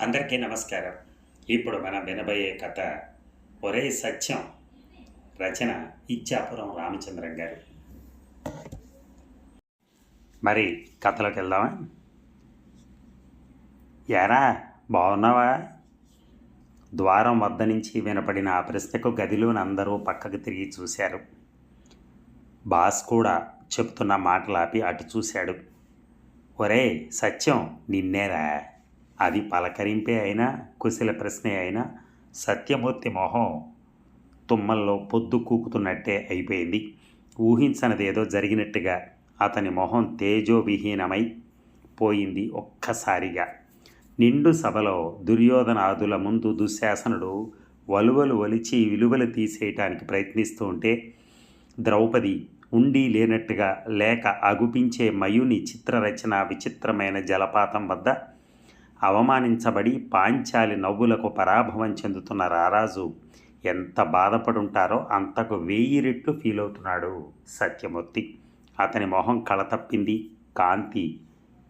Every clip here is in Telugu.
అందరికీ నమస్కారం. ఇప్పుడు మనం వినబోయే కథ ఒరే సత్యం రచన ఇచ్చాపురం రామచంద్రం గారు. మరి కథలోకి వెళ్దామా? యారా బాగున్నావా ద్వారం వద్ద నుంచి వినపడిన ఆ ప్రశ్నకు గదిలోని అందరూ పక్కకు తిరిగి చూశారు. బాస్ కూడా చెప్తున్న మాటలాపి అటు చూశాడు. ఒరే సత్యం నిన్నేరా? అది పలకరింపే అయినా కుశల ప్రశ్నే అయినా సత్యమూర్తి మొహం తుమ్మల్లో పొద్దు కూకుతున్నట్టే అయిపోయింది. ఊహించనిదేదో జరిగినట్టుగా అతని మొహం తేజోవిహీనమై పోయింది ఒక్కసారిగా. నిండు సభలో దుర్యోధనాదుల ముందు దుశ్శాసనుడు వలువలు వలిచి విలువలు తీసేయటానికి ప్రయత్నిస్తూ ఉంటే ద్రౌపది ఉండి లేనట్టుగా లేక అగుపించే మయుని చిత్రరచన విచిత్రమైన జలపాతం వద్ద అవమానించబడి పాంచాలి నవ్వులకు పరాభవం చెందుతున్న రారాజు ఎంత బాధపడుంటారో అంతకు వెయ్యి రెట్లు ఫీల్ అవుతున్నాడు సత్యమూర్తి. అతని మొహం కళతప్పింది కాంతి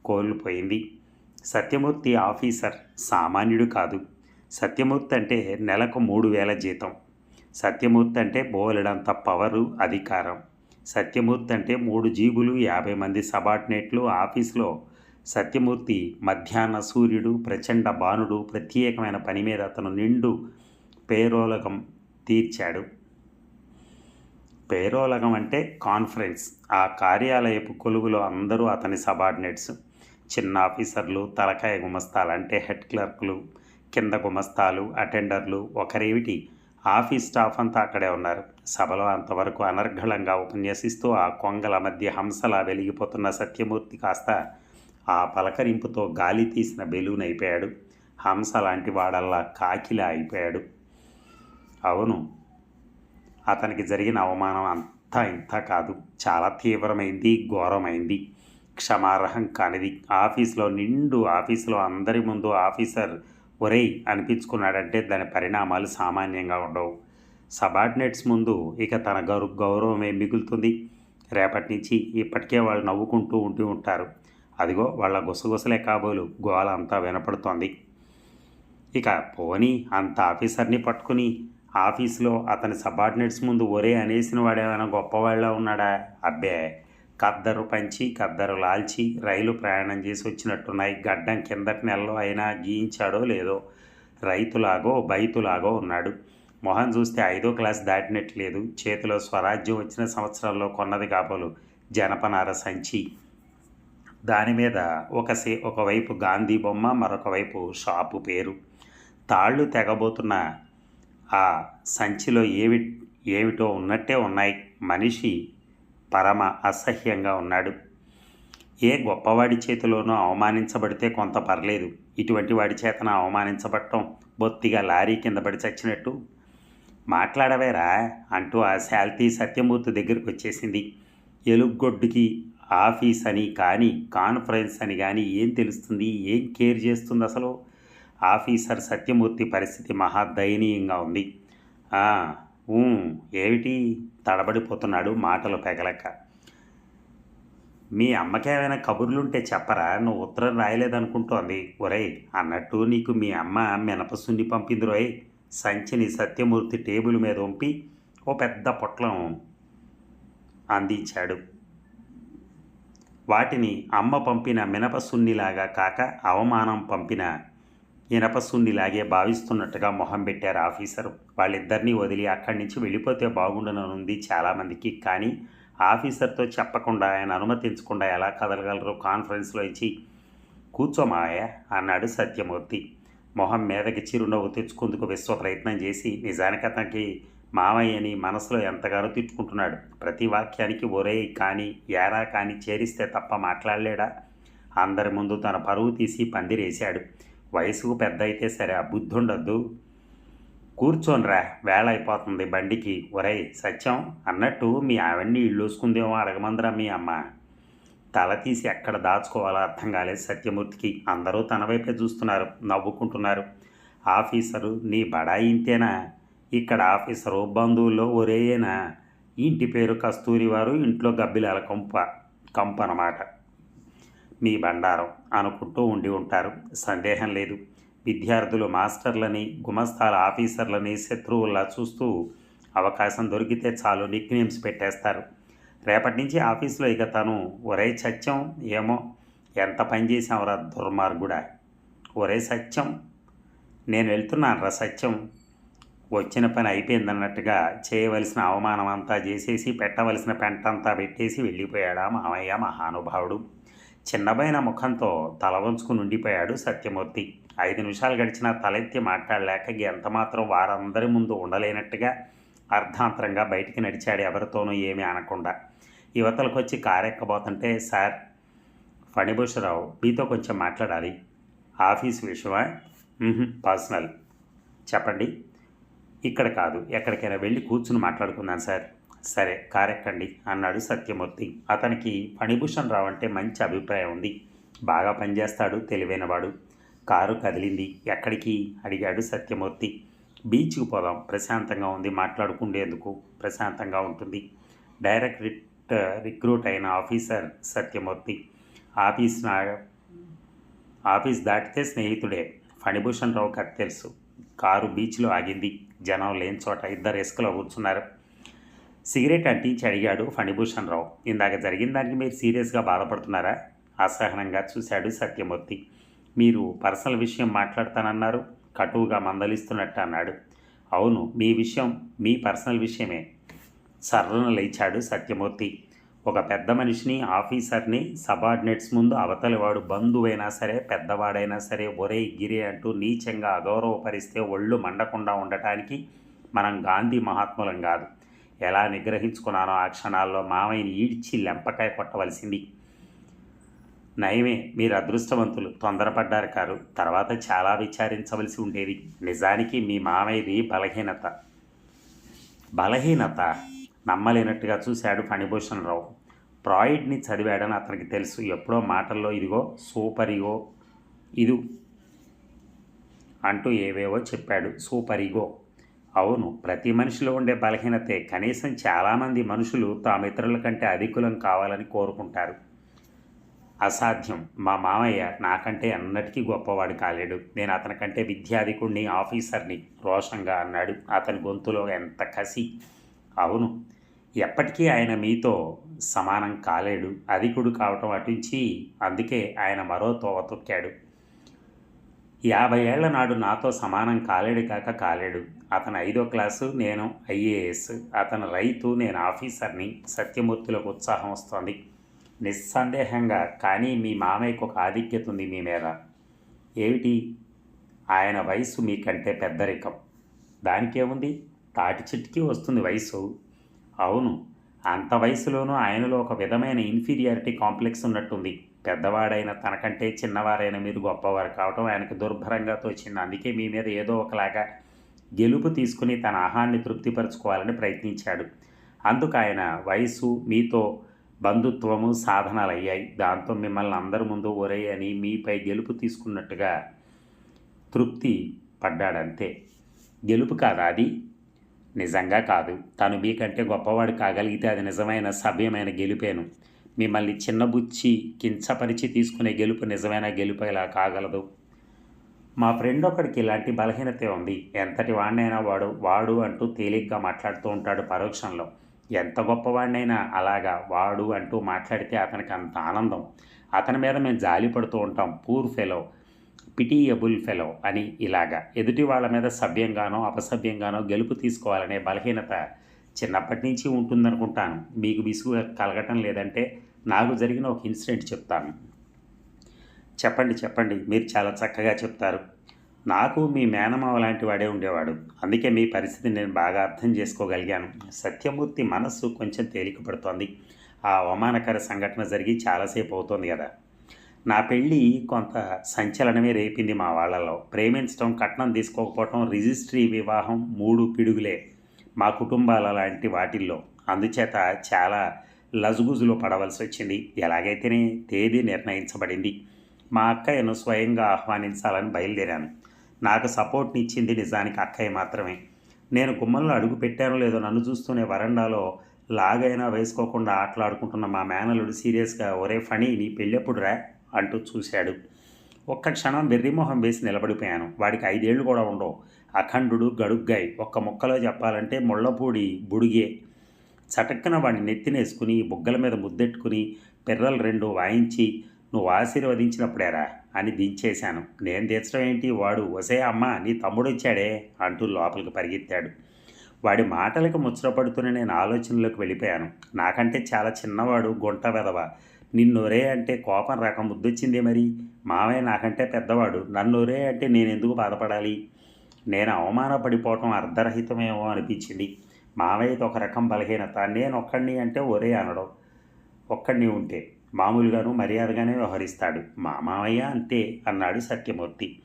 కోల్పోయింది. సత్యమూర్తి ఆఫీసర్ సామాన్యుడు కాదు. సత్యమూర్తి అంటే నెలకు మూడు వేల జీతం. సత్యమూర్తి అంటే బోలెడంత పవరు అధికారం. సత్యమూర్తి అంటే మూడు జీబులు యాభై మంది సబార్డినేట్లు ఆఫీసులో సత్యమూర్తి మధ్యాహ్న సూర్యుడు ప్రచండ బాణుడు ప్రత్యేకమైన పని మీద అతను నిండు పేరోలకం తీర్చాడు. పేరోలకం అంటే కాన్ఫరెన్స్. ఆ కార్యాలయపు కొలువులో అందరూ అతని సబార్డినేట్స్. చిన్న ఆఫీసర్లు తలకాయ గుమస్తాలు అంటే హెడ్ క్లర్క్లు కింద గుమస్తాలు అటెండర్లు ఒకరేమిటి? ఆఫీస్ స్టాఫ్ అంతా అక్కడే ఉన్నారు. సభలో అంతవరకు అనర్ఘళంగా ఉపన్యసిస్తూ ఆ కొంగల మధ్య హంసలా వెలిగిపోతున్న సత్యమూర్తి కాస్త ఆ పలకరింపుతో గాలి తీసిన బెలూన్ అయిపోయాడు. హంస లాంటి వాడల్లా కాకిలా అయిపోయాడు. అవును అతనికి జరిగిన అవమానం అంతా ఇంత కాదు. చాలా తీవ్రమైంది ఘోరమైంది. క్షమార్హం కానిది. ఆఫీస్లో నిండు ఆఫీసులో అందరి ముందు ఆఫీసర్ ఒరేయ్ అనిపించుకున్నాడంటే దాని పరిణామాలు సామాన్యంగా ఉండవు. సబార్డినేట్స్ ముందు ఇక తన గౌరవమే మిగులుతుంది. రేపటి నుంచి ఇప్పటికే వాళ్ళు నవ్వుకుంటూ ఉంటూ ఉంటారు. అదిగో వాళ్ళ గుసగుసలే కాబోలు. గోల అంతా వినపడుతోంది. ఇక పోనీ అంత ఆఫీసర్ని పట్టుకుని ఆఫీసులో అతని సబార్డినేట్స్ ముందు ఒరే అనేసిన వాడేమైనా గొప్పవాళ్ళ ఉన్నాడా? అబ్బే! కద్దరు పంచి కద్దరు లాల్చి రైలు ప్రయాణం చేసి వచ్చినట్టున్నాయి. గడ్డం కిందటి నెలలో అయినా గీయించాడో లేదో? రైతులాగో బైతులాగో ఉన్నాడు. మొహం చూస్తే ఐదో క్లాస్ దాటినట్లేదు చేతిలో స్వరాజ్యం వచ్చిన సంవత్సరాల్లో కొన్నది కాబోలు. జనపనార సంచి. దాని మీద ఒక సే ఒకవైపు గాంధీ బొమ్మ మరొక వైపు షాపు పేరు. తాళ్ళు తెగబోతున్న ఆ సంచిలో ఏవి ఏమిటో ఉన్నట్టే ఉన్నాయి. మనిషి పరమ అసహ్యంగా ఉన్నాడు. ఏ గొప్పవాడి చేతిలోనూ అవమానించబడితే కొంత పర్లేదు. ఇటువంటి వాడి చేతన అవమానించబడటం బొత్తిగా లారీ కింద పడి చచ్చినట్టు. మాట్లాడవేరా అంటూ ఆ శాల్తీ సత్యమూర్తి దగ్గరికి వచ్చేసింది. ఎలుగొడ్డుకి ఆఫీస్ అని కానీ కాన్ఫరెన్స్ అని కానీ ఏం తెలుస్తుంది? ఏం కేర్ చేస్తుంది అసలు? ఆఫీసర్ సత్యమూర్తి పరిస్థితి మహా దయనీయంగా ఉంది. ఊ, ఏమిటి? తడబడిపోతున్నాడు మాటలు పెగలక. మీ అమ్మకేమైనా కబుర్లుంటే చెప్పరా? నువ్వు ఉత్తరం రాయలేదనుకుంటోంది. ఒరేయ్ అన్నట్టు నీకు మీ అమ్మ మినపసున్ని పంపిందిరోయ్ సంచిని సత్యమూర్తి టేబుల్ మీద ఉంపి ఓ పెద్ద పొట్లం అందించాడు. వాటిని అమ్మ పంపిన మినపసున్నిలాగా కాక అవమానం పంపిన ఇనపసున్నిలాగే భావిస్తున్నట్టుగా మొహం పెట్టారు ఆఫీసరు. వాళ్ళిద్దరినీ వదిలి అక్కడి నుంచి వెళ్ళిపోతే బాగుండనుంది చాలామందికి. కానీ ఆఫీసర్తో చెప్పకుండా ఆయన అనుమతించకుండా ఎలా కదలగలరు కాన్ఫరెన్స్లో ఇచ్చి కూర్చోమాయ? అన్నాడు సత్యమూర్తి. మొహం మీదకి చిరునవ్వు తెచ్చుకుందుకు విశ్వ ప్రయత్నం చేసి నిజానికి అతనికి మావయ్యని మనసులో ఎంతగానో తిట్టుకుంటున్నాడు. ప్రతి వాక్యానికి ఒరే కానీ యారా కానీ చేరిస్తే తప్ప మాట్లాడలేడా? అందరి ముందు తన పరువు తీసి పందిరేశాడు. వయసుకు పెద్ద అయితే సరే ఆ బుద్ధి ఉండొద్దు కూర్చోనరా వేళ అయిపోతుంది బండికి. ఒరేయ్ సత్యం అన్నట్టు మీ ఆవిడ్ని ఇల్లు చూసుకుందేమో అడగమందరా మీ అమ్మ. తల తీసి ఎక్కడ దాచుకోవాలో అర్థం కాలేదు సత్యమూర్తికి. అందరూ తన వైపే చూస్తున్నారు నవ్వుకుంటున్నారు. ఆఫీసరు నీ బడాయి ఇంతేనా? ఇక్కడ ఆఫీసరు బంధువుల్లో ఒరేయేనా ఇంటి పేరు కస్తూరి వారు ఇంట్లో గబ్బిలాల కంప కంప అన్నమాట మీ బండారం అనుకుంటూ ఉండి ఉంటారు. సందేహం లేదు. విద్యార్థులు మాస్టర్లని గుమస్తాల ఆఫీసర్లని శత్రువుల్లా చూస్తూ అవకాశం దొరికితే చాలు నిక్ నేమ్స్ పెట్టేస్తారు. రేపటి నుంచి ఆఫీస్లో ఇక తను ఒరే సత్యం ఏమో ఎంత పని చేసావురా దుర్మార్గుడా? ఒరే సత్యం నేను వెళ్తున్నాను రా సత్యం. వచ్చిన పని అయిపోయిందన్నట్టుగా చేయవలసిన అవమానం అంతా చేసేసి పెట్టవలసిన పెంటంతా పెట్టేసి వెళ్ళిపోయాడా మామయ్య మహానుభావుడు. చిన్నబైన ముఖంతో తల వంచుకుని ఉండిపోయాడు సత్యమూర్తి. ఐదు నిమిషాలు గడిచినా తలెత్తి మాట్లాడలేక ఎంతమాత్రం వారందరి ముందు ఉండలేనట్టుగా అర్ధాంతరంగా బయటికి నడిచాడు ఎవరితోనూ ఏమీ అనకుండా. యువతలకు వచ్చి కారెక్కబోతుంటే సార్ ఫణిభూషరావు మీతో కొంచెం మాట్లాడాలి. ఆఫీస్ విషయమా? పర్సనల్. చెప్పండి. ఇక్కడ కాదు ఎక్కడికైనా వెళ్ళి కూర్చుని మాట్లాడుకుందాం సార్. సరే కారెక్కండి అన్నాడు సత్యమూర్తి. అతనికి ఫణిభూషణ్ రావు అంటే మంచి అభిప్రాయం ఉంది. బాగా పనిచేస్తాడు తెలివైనవాడు. కారు కదిలింది. ఎక్కడికి? అడిగాడు సత్యమూర్తి. బీచ్కి పోదాం ప్రశాంతంగా ఉంది మాట్లాడుకుండేందుకు. ప్రశాంతంగా ఉంటుంది. డైరెక్ట్ రిక్రూట్ అయిన ఆఫీసర్ సత్యమూర్తి. ఆఫీస్ నా ఆఫీస్ దాటితే స్నేహితుడే. ఫణిభూషణ్ రావు కథ తెలుసు. కారు బీచ్లో ఆగింది. జనం లేని చోట ఇద్దరు ఇసుకలో కూర్చున్నారు. సిగరెట్ అంటించి అడిగాడు ఫణిభూషణ్ రావు. ఇందాక జరిగిన దానికి మీరు సీరియస్గా బాధపడుతున్నారా? అసహనంగా చూశాడు సత్యమూర్తి. మీరు పర్సనల్ విషయం మాట్లాడతానన్నారు. కటువుగా మందలిస్తున్నట్టు అన్నాడు. అవును మీ విషయం మీ పర్సనల్ విషయమే సర్రన లేచాడు సత్యమూర్తి. ఒక పెద్ద మనిషిని ఆఫీసర్ని సబార్డినేట్స్ ముందు అవతలివాడు బంధువైనా సరే పెద్దవాడైనా సరే ఒరే గిరే అంటూ నీచంగా అగౌరవపరిస్తే ఒళ్ళు మండకుండా ఉండటానికి మనం గాంధీ మహాత్ములం కాదు. ఎలా నిగ్రహించుకున్నానో ఆ క్షణాల్లో మామయ్యని ఈడ్చి లెంపకాయ కొట్టవలసింది. నయమే మీరు అదృష్టవంతులు. తొందరపడ్డారు కారు. తర్వాత చాలా విచారించవలసి ఉండేది. నిజానికి మీ మామయ్యది బలహీనత. బలహీనత? నమ్మలేనట్టుగా చూశాడు ఫణిభూషణ్ రావు ప్రాయిడ్ని చదివాడని అతనికి తెలుసు. ఎప్పుడో మాటల్లో ఇదిగో సూపర్ ఇగో ఇది అంటూ ఏవేవో చెప్పాడు. సూపర్ ఇగో అవును ప్రతి మనిషిలో ఉండే బలహీనతే. కనీసం చాలామంది మనుషులు తాము ఇతరుల కంటే అధికులం కావాలని కోరుకుంటారు. అసాధ్యం. మా మామయ్య నాకంటే అన్నటికీ గొప్పవాడు కాలేడు. నేను అతనికంటే విద్యాధికుణ్ణి విద్యాధికుడిని ఆఫీసర్ని రోషంగా అన్నాడు. అతని గొంతులో ఎంత కసి. అవును ఎప్పటికీ ఆయన మీతో సమానం కాలేడు. అధికుడు కావటం అటుంచి అందుకే ఆయన మరో తోవ తొక్కాడు. యాభై ఏళ్ళ నాడు నాతో సమానం కాలేడు కాక కాలేడు. అతను ఐదో క్లాసు నేను ఐఏఎస్. అతను రైతు నేను ఆఫీసర్ని. సత్యమూర్తులకు ఉత్సాహం వస్తోంది. నిస్సందేహంగా కానీ మీ మామయ్యకు ఒక ఆధిక్యత ఉంది మీ మీద. ఏమిటి? ఆయన వయసు మీకంటే పెద్దరికం. దానికేముంది? తాటి చిట్కి వస్తుంది వయసు. అవును. అంత వయసులోనూ ఆయనలో ఒక విధమైన ఇన్ఫీరియారిటీ కాంప్లెక్స్ ఉన్నట్టుంది. పెద్దవాడైన తనకంటే చిన్నవారైన మీరు గొప్పవారు కావటం ఆయనకు దుర్భరంగా తోచింది. అందుకే మీ మీద ఏదో ఒకలాగా గెలుపు తీసుకుని తన ఆహాన్ని తృప్తిపరచుకోవాలని ప్రయత్నించాడు. అందుకు ఆయన వయసు మీతో బంధుత్వము సాధనాలు అయ్యాయి. దాంతో మిమ్మల్ని అందరి ముందు ఒరే అని మీపై గెలుపు తీసుకున్నట్టుగా తృప్తి పడ్డాడంతే. గెలుపు కాదా అది? నిజంగా కాదు. తను మీకంటే గొప్పవాడు కాగలిగితే అది నిజమైన సభ్యమైన గెలుపేను. మిమ్మల్ని చిన్నబుచ్చి కించపరిచి తీసుకునే గెలుపు నిజమైన గెలుపు ఇలా కాగలదు. మా ఫ్రెండ్ ఒకడికి ఇలాంటి బలహీనత ఉంది. ఎంతటి వాడినైనా వాడు వాడు అంటూ తేలిగ్గా మాట్లాడుతూ ఉంటాడు పరోక్షంలో. ఎంత గొప్పవాడినైనా అలాగా వాడు అంటూ మాట్లాడితే అతనికి అంత ఆనందం. అతని మీద మేము జాలి పడుతూ ఉంటాం. Poor fellow. పిటియబుల్ ఫెలో అని ఇలాగా. ఎదుటి వాళ్ళ మీద సభ్యంగానో అపసభ్యంగానో గెలుపు తీసుకోవాలనే బలహీనత చిన్నప్పటి నుంచి ఉంటుందనుకుంటాను. మీకు విసుగు కలగటం లేదంటే నాకు జరిగిన ఒక ఇన్సిడెంట్ చెప్తాను. చెప్పండి చెప్పండి. మీరు చాలా చక్కగా చెప్తారు. నాకు మీ మేనమావ లాంటి వాడే ఉండేవాడు. అందుకే మీ పరిస్థితిని నేను బాగా అర్థం చేసుకోగలిగాను. సత్యమూర్తి మనస్సు కొంచెం తేలిక పడుతోంది ఆ అవమానకర సంఘటన జరిగి చాలాసేపు అవుతోంది కదా. నా పెళ్ళి కొంత సంచలనమే రేపింది మా వాళ్ళలో. ప్రేమించడం కట్నం తీసుకోకపోవటం రిజిస్ట్రీ వివాహం మూడు పిడుగులే మా కుటుంబాల లాంటి వాటిల్లో. అందుచేత చాలా లజుగుజులో పడవలసి వచ్చింది. ఎలాగైతేనే తేదీ నిర్ణయించబడింది. మా అక్కయ్యను స్వయంగా ఆహ్వానించాలని బయలుదేరాను. నాకు సపోర్ట్ని ఇచ్చింది నిజానికి అక్కయ్య మాత్రమే. నేను గుమ్మంలో అడుగు పెట్టానో లేదో నన్ను చూస్తూనే వరండాలో లాగైనా వేసుకోకుండా ఆటలాడుకుంటున్న మా మేనలుడు సీరియస్గా ఒరే ఫణి నీ పెళ్ళెప్పుడు రా అంటూ చూశాడు. ఒక్క క్షణం వెర్రిమొహం వేసి నిలబడిపోయాను. వాడికి ఐదేళ్ళు కూడా ఉండవు. అఖండుడు గడుగ్గాయి ఒక్క ముక్కలో చెప్పాలంటే ముళ్ళపూడి బుడిగే. చటక్కన వాడిని నెత్తినేసుకుని బుగ్గల మీద ముద్దెట్టుకుని పిర్రలు రెండు వాయించి నువ్వు ఆశీర్వదించినప్పుడేరా అని దించేశాను. నేను తీర్చడం ఏంటి? వాడు వసే అమ్మ నీ తమ్ముడు వచ్చాడే అంటూ లోపలికి పరిగెత్తాడు. వాడి మాటలకు ముచ్చటపడుతూనే నేను ఆలోచనలోకి వెళ్ళిపోయాను. నాకంటే చాలా చిన్నవాడు గుంట వెదవ నిన్నొరే అంటే కోపం రకం ముద్దొచ్చిందే మరి. మావయ్య నాకంటే పెద్దవాడు. నన్నొరే అంటే నేను ఎందుకు బాధపడాలి? నేను అవమానపడిపోవటం అర్ధరహితమేమో అనిపించింది. మావయ్యది ఒక రకం బలహీనత. నేను ఒక్కడిని అంటే ఒరే అనడం. ఒక్కడిని ఉంటే మామూలుగాను మర్యాదగానే వ్యవహరిస్తాడు. మా మామయ్య అంతే అన్నాడు సత్యమూర్తి.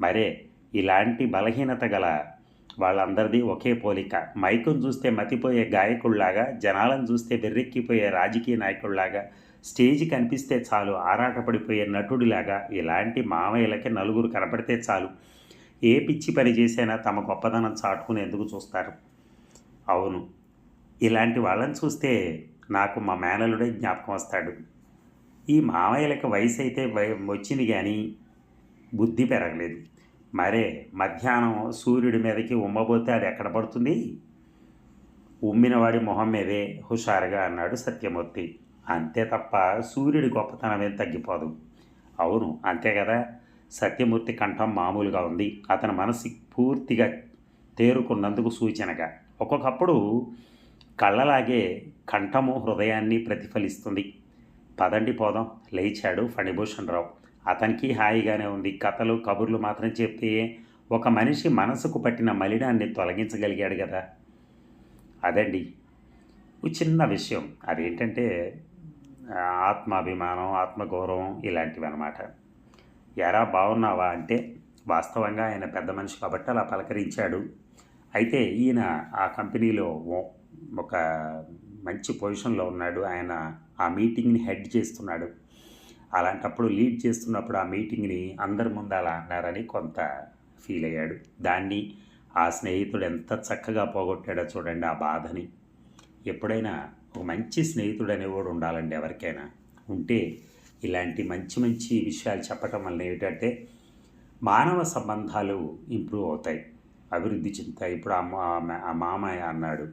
మరే ఇలాంటి బలహీనత గల వాళ్ళందరిది ఒకే పోలిక. మైకును చూస్తే మతిపోయే గాయకుల్లాగా జనాలను చూస్తే వెర్రెక్కిపోయే రాజకీయ నాయకుల్లాగా స్టేజ్ కనిపిస్తే చాలు ఆరాటపడిపోయే నటుడిలాగా ఇలాంటి మామయ్యలకి నలుగురు కనపడితే చాలు. ఏ పిచ్చి పని చేసైనా తమ గొప్పదనం చాటుకునేందుకు చూస్తారు. అవును. ఇలాంటి వాళ్ళని చూస్తే నాకు మా మేనలుడే జ్ఞాపకం వస్తాడు. ఈ మామయ్యలకి వయసు అయితే వచ్చింది కానీ బుద్ధి పెరగలేదు. మరే మధ్యాహ్నం సూర్యుడి మీదకి ఉమ్మబోతే అది ఎక్కడ పడుతుంది? ఉమ్మినవాడి మొహం మీదే హుషారుగా అన్నాడు సత్యమూర్తి. అంతే తప్ప సూర్యుడి గొప్పతనం ఏం తగ్గిపోదు. అవును అంతే కదా? సత్యమూర్తి కంఠం మామూలుగా ఉంది. అతని మనసు పూర్తిగా తేరుకున్నందుకు సూచనగా. ఒక్కొక్కప్పుడు కళ్ళలాగే కంఠము హృదయాన్ని ప్రతిఫలిస్తుంది. పదండి పోదాం లేచాడు ఫణిభూషణ్ రావు అతనికి హాయిగానే ఉంది. కథలు కబుర్లు మాత్రం చెప్తే ఒక మనిషి మనసుకు పట్టిన మలినాన్ని తొలగించగలిగాడు కదా. అదండి. ఒక చిన్న విషయం. అదేంటంటే ఆత్మాభిమానం ఆత్మగౌరవం ఇలాంటివి అనమాట ఎరా బాగున్నావా అంటే వాస్తవంగా ఆయన పెద్ద మనిషి కాబట్టి అలా పలకరించాడు. అయితే ఈయన ఆ కంపెనీలో ఒక మంచి పొజిషన్లో ఉన్నాడు. ఆయన ఆ మీటింగ్ని హెడ్ చేస్తున్నాడు. అలాంటప్పుడు లీడ్ చేస్తున్నప్పుడు ఆ మీటింగ్ని అందరి ముందు అలా అన్నారని కొంత ఫీల్ అయ్యాడు. దాన్ని ఆ స్నేహితుడు ఎంత చక్కగా పోగొట్టాడో చూడండి ఆ బాధని. ఎప్పుడైనా ఒక మంచి స్నేహితుడు అనేవాడు ఉండాలండి ఎవరికైనా. ఉంటే ఇలాంటి మంచి మంచి విషయాలు చెప్పటం వల్ల ఏమిటంటే మానవ సంబంధాలు ఇంప్రూవ్ అవుతాయి. అభివృద్ధి చెందుతాయి. ఇప్పుడు ఆ ఆ మామయ్య అన్నాడు.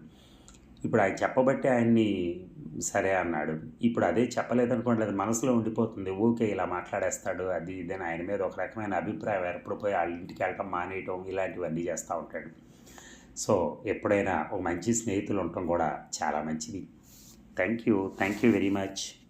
ఇప్పుడు ఆయన చెప్పబట్టి ఆయన్ని సరే అన్నాడు. ఇప్పుడు అదే చెప్పలేదనుకోండి అది మనసులో ఉండిపోతుంది. ఊకే ఇలా మాట్లాడేస్తాడు అది ఇదని ఆయన మీద ఒక రకమైన అభిప్రాయం ఏర్పడిపోయి వాళ్ళ ఇంటికి వెళ్ళటం మానేయటం ఇలాంటివన్నీ చేస్తూ ఉంటాడు. సో ఎప్పుడైనా ఒక మంచి స్నేహితులు ఉండటం కూడా చాలా మంచిది. Thank you. Thank you very much.